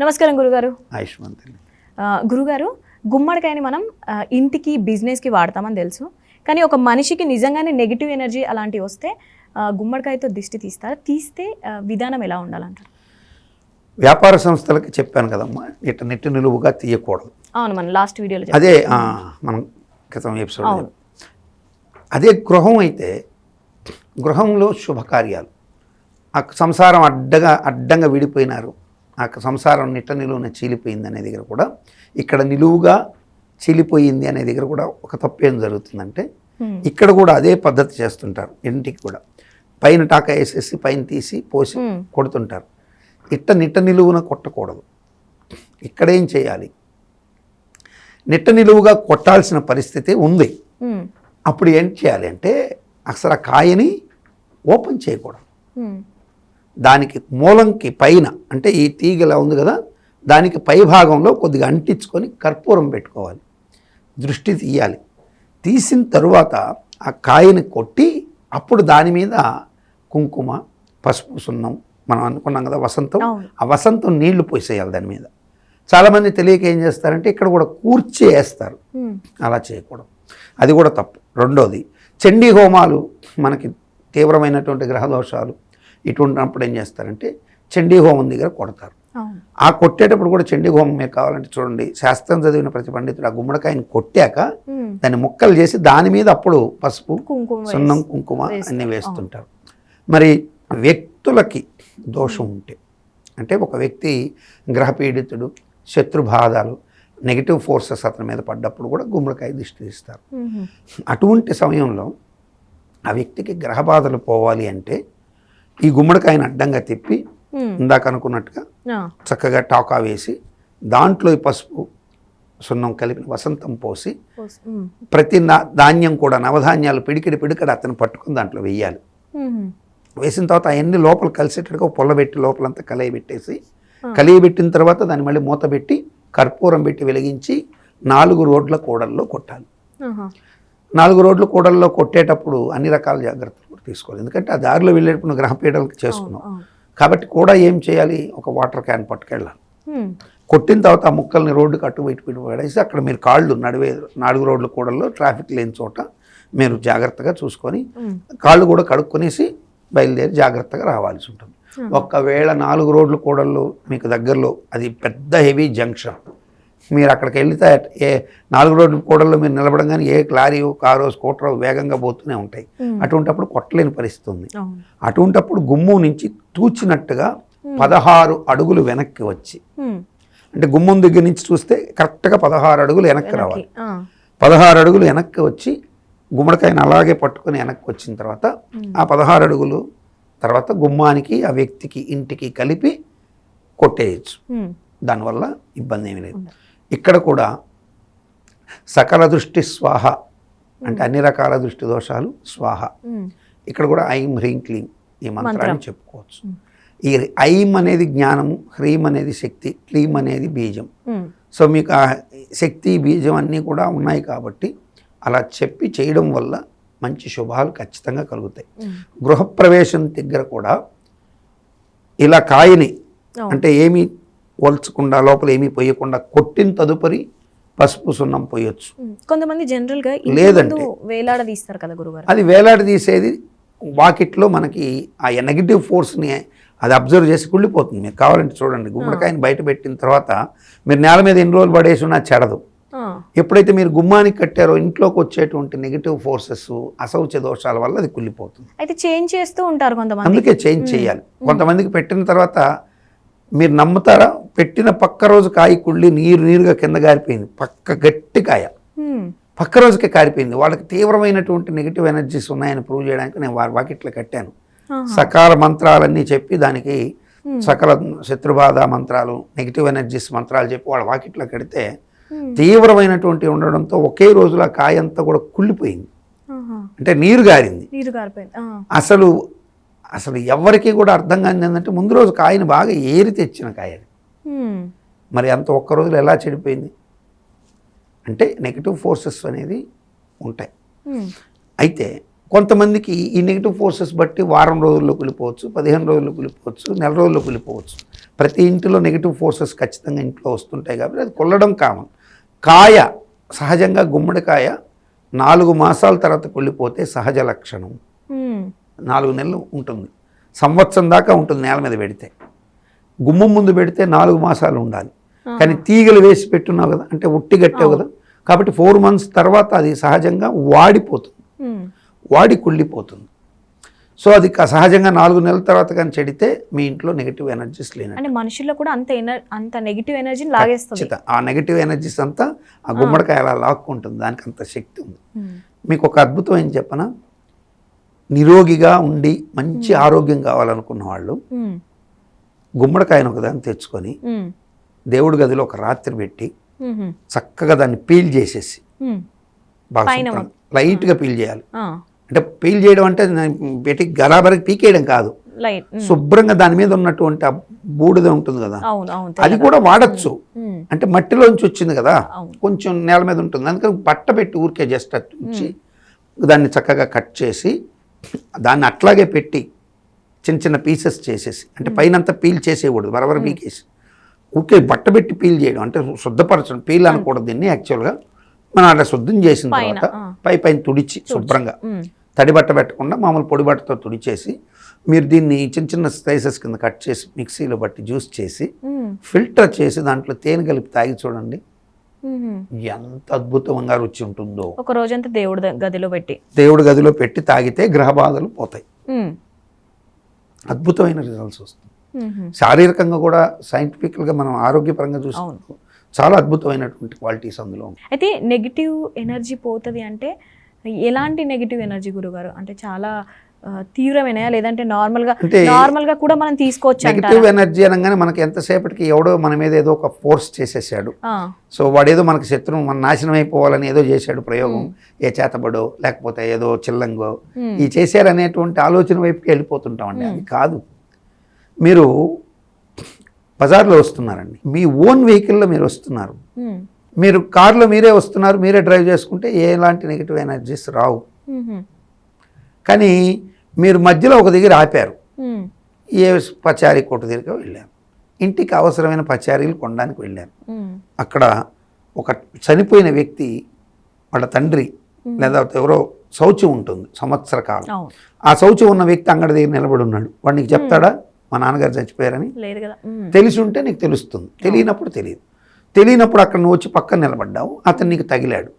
నమస్కారం గురుగారు. ఆయుష్మాన్ తల్లి. ఆ, గురుగారు గుమ్మడికాయని మనం ఇంటికి బిజినెస్కి వాడతామని తెలుసు. కానీ ఒక మనిషికి నిజంగానే నెగిటివ్ ఎనర్జీ అలాంటివి వస్తే గుమ్మడికాయతో దిష్టి తీస్తారు? తీస్తే విధానం ఎలా ఉండాలంటారు? వ్యాపార సంస్థలకి చెప్పాను కదమ్మా ఇట్ట నెట్టు నిలువుగా తీయకూడదు. అవును మనం లాస్ట్ వీడియోలో అదే మనం క్రితం ఎపిసోడ్. అదే గృహం అయితే గృహంలో శుభకార్యాలు. ఆ సంసారం అడ్డగా అడ్డంగా విడిపోయినారు. ఆ సంసారం నిట్ట నిలువున చీలిపోయింది అనే దగ్గర కూడా ఇక్కడ నిలువుగా చీలిపోయింది అనే దగ్గర కూడా ఒక తప్పు ఏం జరుగుతుందంటే. ఇక్కడ కూడా అదే పద్ధతి చేస్తుంటారు ఇంటికి కూడా. పైన టాక వేసేసి పైన తీసి పోసి. కొడుతుంటారు. ఇట్ట నిట్ట నిలువున కొట్టకూడదు. ఇక్కడేం చేయాలి? నిట్ట నిలువుగా కొట్టాల్సిన పరిస్థితి ఉంది. అప్పుడు ఏం చేయాలి అంటే అసలు ఆ కాయని ఓపెన్ చేయకూడదు. దానికి మూలంకి పైన అంటే ఈ తీగ ఇలా ఉంది కదా దానికి పై భాగంలో కొద్దిగా అంటించుకొని కర్పూరం పెట్టుకోవాలి. దృష్టి తీయాలి. తీసిన తరువాత ఆ కాయని కొట్టి అప్పుడు దాని మీద కుంకుమ పసుపు సున్నం మనం అనుకున్నాం కదా వసంతం. ఆ వసంతం నీళ్ళు పోసేయాలి దాని మీద. చాలామంది తెలియక ఏం చేస్తారంటే ఇక్కడ కూడా కూర్చి వేస్తారు. అలా చేయకూడదు. అది కూడా తప్పు. రెండోది చండీ హోమాలు మనకి తీవ్రమైనటువంటి గ్రహ దోషాలు ఇటువంటినప్పుడు ఏం చేస్తారంటే చండీ హోమం దగ్గర కొడతారు. ఆ కొట్టేటప్పుడు కూడా చండీ హోమం మీకు కావాలంటే చూడండి శాస్త్రం చదివిన ప్రతి పండితుడు ఆ గుమ్మడికాయని కొట్టాక దాన్ని ముక్కలు చేసి దాని మీద అప్పుడు పసుపు సున్నం కుంకుమ. అన్నీ వేస్తుంటారు. మరి వ్యక్తులకి దోషం ఉంటే అంటే ఒక వ్యక్తి గ్రహపీడితుడు శత్రుబాధాలు నెగిటివ్ ఫోర్సెస్ అతని మీద పడ్డప్పుడు కూడా గుమ్మడికాయ దిష్టి తీస్తారు. ఉమ్, అటువంటి సమయంలో ఆ వ్యక్తికి గ్రహ బాధలు పోవాలి అంటే ఈ గుమ్మడికాయని అడ్డంగా తిప్పి ఇందాక అనుకున్నట్టుగా చక్కగా టాకా వేసి దాంట్లో ఈ పసుపు సున్నం కలిపిన వసంతం పోసి ప్రతి ధాన్యం కూడా నవధాన్యాలు పిడికిడి పిడికడి అతను పట్టుకుని దాంట్లో వెయ్యాలి ఉమ్, వేసిన తర్వాత అవన్నీ లోపల కలిసేటట్టుగా పొల్లబెట్టి లోపలంతా కలయి పెట్టేసి ఆ. కలిగి పెట్టిన తర్వాత దాన్ని మళ్ళీ మూత పెట్టి కర్పూరం పెట్టి వెలిగించి నాలుగు రోడ్ల కూడల్లో కొట్టాలి. నాలుగు రోడ్ల కూడల్లో కొట్టేటప్పుడు అన్ని రకాల జాగ్రత్తలు. తీసుకోవాలి. ఎందుకంటే ఆ దారిలో వెళ్ళేటప్పుడు చేసుకున్నావు. అవును, కాబట్టి కూడా ఏం చేయాలి? ఒక వాటర్ క్యాన్ పట్టుకెళ్ళాలి. కొట్టిన తర్వాత ఆ ముక్కల్ని రోడ్డుకి అటు ఇటు ఇటు పడేసి అక్కడ మీరు కాళ్ళు నడివే నాలుగు రోడ్ల కూడల్లో ట్రాఫిక్ లేని చోట మీరు జాగ్రత్తగా చూసుకొని కాళ్ళు కూడా కడుక్కొనేసి బయలుదేరి జాగ్రత్తగా రావాల్సి ఉంటుంది. ఆహా. ఒక్కవేళ నాలుగు రోడ్ల కూడల్లో మీకు దగ్గరలో అది పెద్ద హెవీ జంక్షన్ మీరు అక్కడికి వెళ్తే ఏ నాలుగు రోడ్ల కూడల్లో మీరు నిలబడంగానే ఏ లారీయో కారో స్కూటరో వేగంగా పోతూనే ఉంటాయి. అటువంటప్పుడు కొట్టలేని పరిస్థితి ఉంది అటువంటప్పుడు గుమ్ము నుంచి తూచినట్టుగా పదహారు అడుగులు వెనక్కి వచ్చి. అంటే గుమ్మం దగ్గర నుంచి చూస్తే కరెక్ట్గా పదహారు అడుగులు వెనక్కి రావాలి. పదహారు అడుగులు వెనక్కి వచ్చి గుమ్మడికాయని అలాగే పట్టుకొని వెనక్కి వచ్చిన తర్వాత ఆ పదహారు అడుగులు తర్వాత గుమ్మానికి ఆ వ్యక్తికి ఇంటికి కలిపి కొట్టేయచ్చు. దానివల్ల ఇబ్బంది ఏమీ లేదు. ఇక్కడ కూడా సకల దృష్టి స్వాహ అంటే అన్ని రకాల దృష్టి దోషాలు స్వాహ. ఇక్కడ కూడా ఐం హ్రీం క్లీం ఈ మంత్రాన్ని మంత్రం. చెప్పుకోవచ్చు. ఈ ఐం అనేది జ్ఞానము హ్రీం అనేది శక్తి క్లీం అనేది బీజం. సో మీకు ఆ శక్తి బీజం అన్నీ కూడా ఉన్నాయి కాబట్టి అలా చెప్పి చేయడం వల్ల మంచి శుభాలు ఖచ్చితంగా కలుగుతాయి. గృహప్రవేశం దగ్గర కూడా ఇలా కాయని. అంటే ఏమీ ఒల్చకుండా లోపల ఏమీ పోయకుండా కొట్టిన తదుపరి పసుపు సున్నం పోయొచ్చు. కొంతమంది జనరల్గా ఇంటి లేదంటే- ముందు వేలాడదీస్తారు కదా గురుగారు అది వేలాడదీసేది వాకిట్లో మనకి ఆ నెగిటివ్ ఫోర్స్ని అది అబ్జర్వ్ చేసి కుళ్ళిపోతుంది. మీరు కావాలంటే చూడండి. గుమ్మడికాయని బయట పెట్టిన తర్వాత మీరు నేల మీద ఎన్ని రోజులు పడేసి ఉన్నా చెడదు ఎప్పుడైతే మీరు గుమ్మానికి కట్టారో ఇంట్లోకి వచ్చేటువంటి నెగిటివ్ ఫోర్సెస్ అశౌచ దోషాల వల్ల అది కుళ్ళిపోతుంది. అయితే చేంజ్ చేస్తూ ఉంటారు కొంతమంది. అందుకే చేంజ్ చేయాలి. కొంతమందికి పెట్టిన తర్వాత మీరు నమ్ముతారా? పెట్టిన పక్క రోజు కాయ కుళ్ళి నీరు నీరుగా కింద గారిపోయింది. పక్క గట్టి కాయ. పక్క రోజుకే కారిపోయింది. వాళ్ళకి తీవ్రమైనటువంటి నెగిటివ్ ఎనర్జీస్ ఉన్నాయని ప్రూవ్ చేయడానికి నేను వారి వాకిట్లో కట్టాను. సకాల మంత్రాలన్నీ చెప్పి దానికి సకల శత్రుబాధ మంత్రాలు నెగిటివ్ ఎనర్జీస్ మంత్రాలు చెప్పి వాళ్ళ వాకిట్లో కడితే తీవ్రమైనటువంటి ఉండడంతో ఒకే రోజులో ఆ కాయ అంతా కూడా కుళ్ళిపోయింది. అంటే నీరు గారింది. నీరు గారిపోయింది. ఆ, అసలు అసలు ఎవరికి కూడా అర్థం కానిది ఏంటంటే ముందు రోజు కాయని బాగా ఏరి తెచ్చిన కాయ మరి అంత ఒక్క రోజులో ఎలా చెడిపోయింది? అంటే నెగిటివ్ ఫోర్సెస్ అనేది ఉంటాయి. అయితే కొంతమందికి ఈ నెగిటివ్ ఫోర్సెస్ బట్టి వారం రోజుల్లో కూలిపోవచ్చు పదిహేను రోజుల్లో కూలిపోవచ్చు నెల రోజుల్లో కూలిపోవచ్చు ప్రతి ఇంటిలో నెగిటివ్ ఫోర్సెస్ ఖచ్చితంగా ఇంట్లో వస్తుంటాయి కాబట్టి అది కొల్లడం కామన్ కాయ సహజంగా గుమ్మడికాయ నాలుగు మాసాల తర్వాత కుళ్ళిపోతే సహజ లక్షణం. నాలుగు నెలలు ఉంటుంది. సంవత్సరం దాకా ఉంటుంది నేల మీద పెడితే. గుమ్మం ముందు పెడితే నాలుగు మాసాలు ఉండాలి. కానీ తీగలు వేసి పెట్టున్నావు కదా అంటే ఉట్టి కట్టావు కదా కాబట్టి ఫోర్ మంత్స్ తర్వాత అది సహజంగా వాడిపోతుంది. వాడి కుళ్ళిపోతుంది. సో అది సహజంగా నాలుగు నెలల తర్వాత కానీ చెడితే మీ ఇంట్లో నెగిటివ్ ఎనర్జీస్ లేనట్టు. అంటే మనుషుల్లో కూడా అంత ఎనర్ అంత నెగిటివ్ ఎనర్జీని లాగేస్తుంది. ఆ నెగిటివ్ ఎనర్జీస్ అంతా ఆ గుమ్మడికాయ అలా లాక్కుంటుంది. దానికి అంత శక్తి ఉంది. మీకు ఒక అద్భుతం ఏం చెప్పనా? నిరోగిగా ఉండి మంచి ఆరోగ్యం కావాలనుకున్న వాళ్ళు మ్మ్. గుమ్మడికాయను ఒకదాన్ని తెచ్చుకొని. దేవుడి గదిలో ఒక రాత్రి పెట్టి. చక్కగా దాన్ని పీల్ చేసేసి. బాగా లైట్గా పీల్ చేయాలి. అంటే పీల్ చేయడం అంటే పెట్టి గలాబరికి పీకేయడం కాదు. శుభ్రంగా దాని మీద ఉన్నటువంటి ఆ బూడిద ఉంటుంది కదా అది కూడా వాడచ్చు. అంటే మట్టిలోంచి వచ్చింది కదా. కొంచెం నేల మీద ఉంటుంది అందుకని బట్ట పెట్టి ఊరికే జస్ట్ ఉంచి దాన్ని చక్కగా కట్ చేసి దాన్ని అట్లాగే పెట్టి చిన్న చిన్న పీసెస్ చేసేసి అంటే పైనంతా పీల్ చేసేయకూడదు బరబర పీకేసి ఊరికే బట్ట పెట్టి పీల్ చేయడం అంటే శుద్ధపరచడం పీల్ అనకూడదు దీన్ని యాక్చువల్గా మనం అట్లా శుద్ధం చేసిన తర్వాత. పై పైన తుడిచి శుభ్రంగా. తడి బట్ట పెట్టకుండా మామూలు పొడి బట్టతో తుడిచేసి మీరు దీన్ని చిన్న చిన్న స్లైసెస్ కింద కట్ చేసి మిక్సీలో బట్టి జ్యూస్ చేసి. ఫిల్టర్ చేసి దాంట్లో తేనె కలిపి తాగి చూడండి. ఎంత అద్భుతంగా రుచి ఉంటుందో. ఒక రోజంతా దేవుడి గదిలో పెట్టి. దేవుడి గదిలో పెట్టి తాగితే గ్రహ బాధలు పోతాయి. అద్భుతమైన రిజల్ట్స్ వస్తాయి మ్మ్. శారీరకంగా కూడా సైంటిఫికల్గా మనం ఆరోగ్యపరంగా చూసినప్పుడు చాలా అద్భుతమైనటువంటి క్వాలిటీస్ అందులో అయితే నెగిటివ్ ఎనర్జీ పోతుంది అంటే ఎలాంటి నెగిటివ్ ఎనర్జీ గురుగారు? అంటే చాలా ఆ, తీవ్రమైనయా లేదంటే నార్మల్గా అంటే నార్మల్గా కూడా మనం తీసుకోవచ్చు నెగిటివ్ ఎనర్జీ అనగానే మనకి ఎంతసేపటికి ఎవడో మన మీద ఏదో ఒక ఫోర్స్ చేసేసాడు. సో వాడేదో మనకి శత్రువు మన నాశనం అయిపోవాలని ఏదో చేశాడు ప్రయోగం. ఏ చేతబడో లేకపోతే ఏదో చిల్లంగో. ఈ చేశారనేటువంటి ఆలోచన వైపుకి వెళ్ళిపోతుంటామండి. అది కాదు. మీరు బజార్లో వస్తున్నారండి. మీ ఓన్ వెహికల్లో మీరు వస్తున్నారు. మీరు కార్లో మీరే వస్తున్నారు మీరే డ్రైవ్ చేసుకుంటే ఎలాంటి నెగిటివ్ ఎనర్జీస్ రావు. కానీ మీరు మధ్యలో ఒక దగ్గర ఆపారు. ఏ పచారీ కొట్టు దగ్గరికి వెళ్ళారు ఇంటికి అవసరమైన పచారీలు కొనడానికి వెళ్ళారు మ్మ్. అక్కడ ఒక చనిపోయిన వ్యక్తి వాళ్ళ తండ్రి లేదా ఎవరో శౌచం ఉంటుంది సంవత్సర కాలం. ఆ శౌచం ఉన్న వ్యక్తి అంగడి దగ్గర నిలబడి ఉన్నాడు. వాడు నీకు చెప్తాడా? మా నాన్నగారు చచ్చిపోయారని. తెలిసి ఉంటే నీకు తెలుస్తుంది. తెలియనప్పుడు తెలియదు. తెలియనప్పుడు అక్కడ నువ్వు వచ్చి పక్కన నిలబడ్డావు. అతను నీకు తగిలాడు.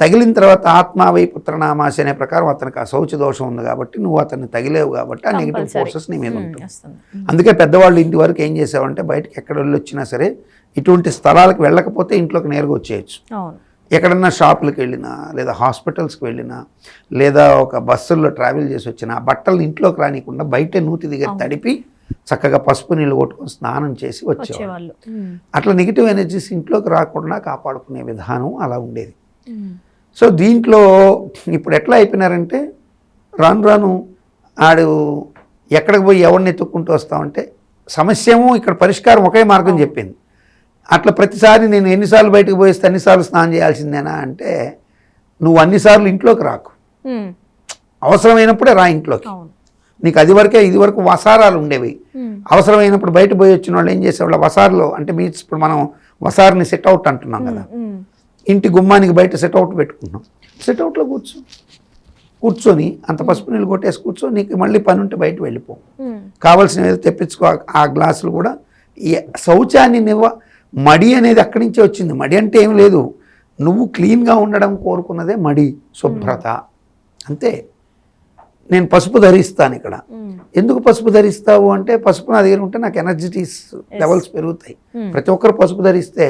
తగిలిన తర్వాత ఆత్మావై పుత్రనామాసి అనే ప్రకారం అతనికి ఆ శౌచ దోషం ఉంది కాబట్టి నువ్వు అతన్ని తగిలేవు కాబట్టి ఆ నెగిటివ్. ఫోర్సెస్ నీ మీద. ఉంటుంది అందుకే పెద్దవాళ్ళు ఇంటి వరకు ఏం చేసావంటే బయటకి ఎక్కడ వెళ్ళి వచ్చినా సరే ఇటువంటి స్థలాలకు వెళ్ళకపోతే ఇంట్లోకి నేరుగా వచ్చేయచ్చు ఎక్కడన్నా షాపులకు వెళ్ళినా లేదా హాస్పిటల్స్కి వెళ్ళినా లేదా ఒక బస్సుల్లో ట్రావెల్ చేసి వచ్చినా బట్టలు ఇంట్లోకి రానికుండా బయట నూతి దగ్గర తడిపి చక్కగా పసుపు నీళ్ళు కొట్టుకొని స్నానం చేసి వచ్చేవాళ్ళు. అట్లా నెగిటివ్ ఎనర్జీస్ ఇంట్లోకి రాకుండా కాపాడుకునే విధానం అలా ఉండేది. సో దీంట్లో ఇప్పుడు ఎట్లా అయిపోయినారంటే రాను రాను ఆడు ఎక్కడికి పోయి ఎవరిని ఎత్తుక్కుంటూ వస్తామంటే సమస్యేమో ఇక్కడ పరిష్కారం ఒకే మార్గం చెప్పింది. అట్లా ప్రతిసారి నేను ఎన్నిసార్లు బయటకు పోయిస్తే అన్నిసార్లు స్నానం చేయాల్సిందేనా అంటే నువ్వు అన్నిసార్లు ఇంట్లోకి రాకు. అవసరమైనప్పుడే రా ఇంట్లోకి. నీకు అది వరకే ఇది వరకు వసారాలు ఉండేవి. అవసరమైనప్పుడు బయట పోయి వచ్చిన వాళ్ళు ఏం చేసేవాళ్ళు? వసారులో అంటే మీ ఇప్పుడు మనం వసారుని సెట్ అవుట్ అంటున్నాం కదా. ఇంటి గుమ్మానికి బయట సెట్అవుట్ పెట్టుకుంటున్నాం సెట్అవుట్లో కూర్చో. కూర్చొని అంత పసుపు నీళ్ళు కొట్టేసి కూర్చో నీకు మళ్ళీ పని ఉంటే బయట వెళ్ళిపో. మ్మ్. కావాల్సిన ఏదో తెప్పించుకో ఆ- గ్లాసులు కూడా. ఈ శౌచాన్ని నివ్వ మడి అనేది అక్కడి నుంచే వచ్చింది. మడి అంటే ఏం లేదు. నువ్వు క్లీన్గా ఉండడం కోరుకున్నదే మడి శుభ్రత. అంతే. నేను పసుపు ధరిస్తాను ఇక్కడ. ఎందుకు పసుపు ధరిస్తావు అంటే పసుపు నా దగ్గర ఉంటే నాకు ఎనర్జిటీస్ లెవెల్స్ పెరుగుతాయి. ప్రతి ఒక్కరు పసుపు ధరిస్తే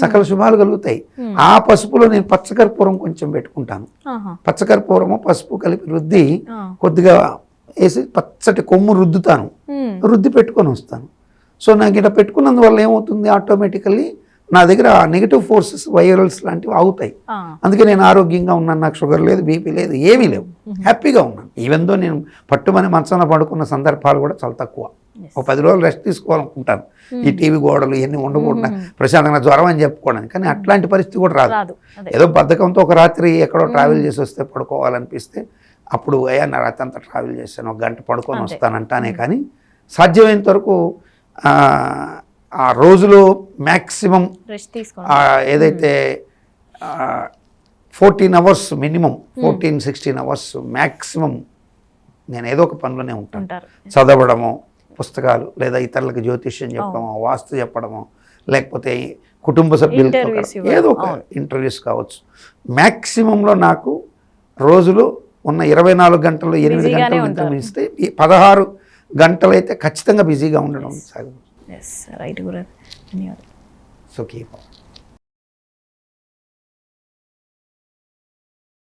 సకల శుభాలు కలుగుతాయి ఆ పసుపులో నేను పచ్చకర్పూరం కొంచెం పెట్టుకుంటాను. పచ్చకర్పూరము పసుపు కలిపి రుద్ది. కొద్దిగా వేసి పచ్చటి కొమ్ము రుద్దుతాను. రుద్ది పెట్టుకొని వస్తాను సో నాకు ఇలా పెట్టుకున్నందువల్ల ఏమవుతుంది ఆటోమేటికల్లీ నా దగ్గర నెగిటివ్ ఫోర్సెస్ వైరల్స్ లాంటివి అవుతాయి. అందుకే నేను ఆరోగ్యంగా ఉన్నాను నాకు షుగర్ లేదు బీపీ లేదు ఏమీ లేవు. హ్యాపీగా ఉన్నాను. ఈవెన్ దో నేను పట్టుమని మంచంలో పడుకున్న సందర్భాలు కూడా చాలా తక్కువ. ఒక పది రోజులు రెస్ట్ తీసుకోవాలనుకుంటాను. ఈ టీవీ గోడలు ఇవన్నీ ఉండకూడదు. ప్రశాంతంగా జ్వరం అని చెప్పుకోవడానికి. కానీ అట్లాంటి పరిస్థితి కూడా రాదు. ఏదో బద్ధకంతో ఒక రాత్రి ఎక్కడో ట్రావెల్ చేసి వస్తే పడుకోవాలనిపిస్తే అప్పుడు అయ్యా నా రాత్రి అంతా ట్రావెల్ చేశాను. ఒక గంట పడుకొని. వస్తానంటానే కానీ సాధ్యమైనంత వరకు ఆ, రోజులో మ్యాక్సిమం ఏదైతే fourteen hours minimum fourteen sixteen hours maximum నేను ఏదో ఒక పనిలోనే ఉంటాను. చదవడము పుస్తకాలు లేదా ఇతరులకు జ్యోతిష్యం చెప్పడము వాస్తు చెప్పడము లేకపోతే కుటుంబ సభ్యులతో. ఏదో ఒక ఇంటర్వ్యూస్ కావచ్చు. మ్యాక్సిమంలో నాకు రోజులో ఉన్న ఇరవై నాలుగు గంటలు ఎనిమిది గంటలు. మిస్తే ఈ పదహారు గంటలైతే ఖచ్చితంగా బిజీగా ఉండడం సాగు ఎస్ రైట్ గురు ధన్యవాదాలు సో కీప్